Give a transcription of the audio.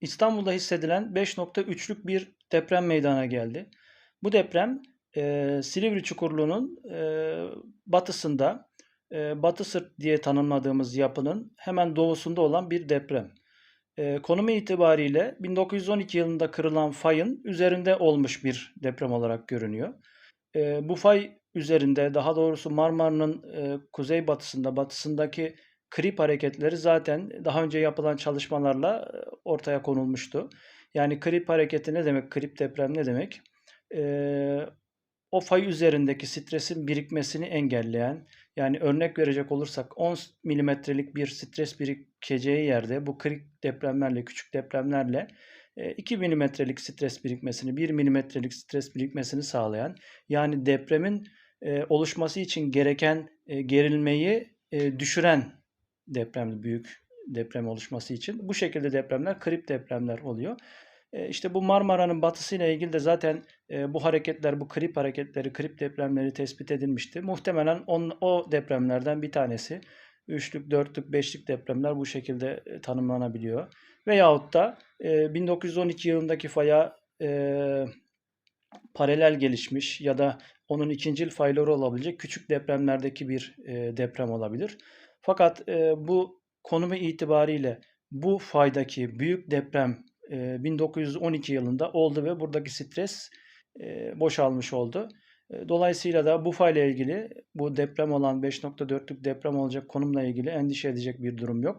İstanbul'da hissedilen 5.3'lük bir deprem meydana geldi. Bu deprem e, Silivri Çukurluğu'nun e, batısında e, Batı Sırt diye tanımladığımız yapının hemen doğusunda olan bir deprem. E, konumu itibariyle 1912 yılında kırılan fayın üzerinde olmuş bir deprem olarak görünüyor. E, bu fay üzerinde daha doğrusu Marmara'nın e, kuzeybatısında batısındaki krip hareketleri zaten daha önce yapılan çalışmalarla e, ortaya konulmuştu. Yani krip hareketi ne demek? Krip deprem ne demek? E, o fay üzerindeki stresin birikmesini engelleyen, yani örnek verecek olursak 10 milimetrelik bir stres birikeceği yerde bu krip depremlerle, küçük depremlerle 2 milimetrelik stres birikmesini, 1 milimetrelik stres birikmesini sağlayan, yani depremin e, oluşması için gereken e, gerilmeyi e, düşüren deprem, büyük deprem oluşması için. Bu şekilde depremler krip depremler oluyor. E, işte bu Marmara'nın batısıyla ilgili de zaten e, bu hareketler, bu krip hareketleri, krip depremleri tespit edilmişti. Muhtemelen on, o depremlerden bir tanesi. Üçlük, dörtlük, beşlik depremler bu şekilde e, tanımlanabiliyor. Veyahut da e, 1912 yılındaki faya e, paralel gelişmiş ya da onun ikincil fayları olabilecek küçük depremlerdeki bir e, deprem olabilir. Fakat e, bu konumu itibariyle bu faydaki büyük deprem e, 1912 yılında oldu ve buradaki stres e, boşalmış oldu. E, dolayısıyla da bu fayla ilgili bu deprem olan 5.4'lük deprem olacak konumla ilgili endişe edecek bir durum yok.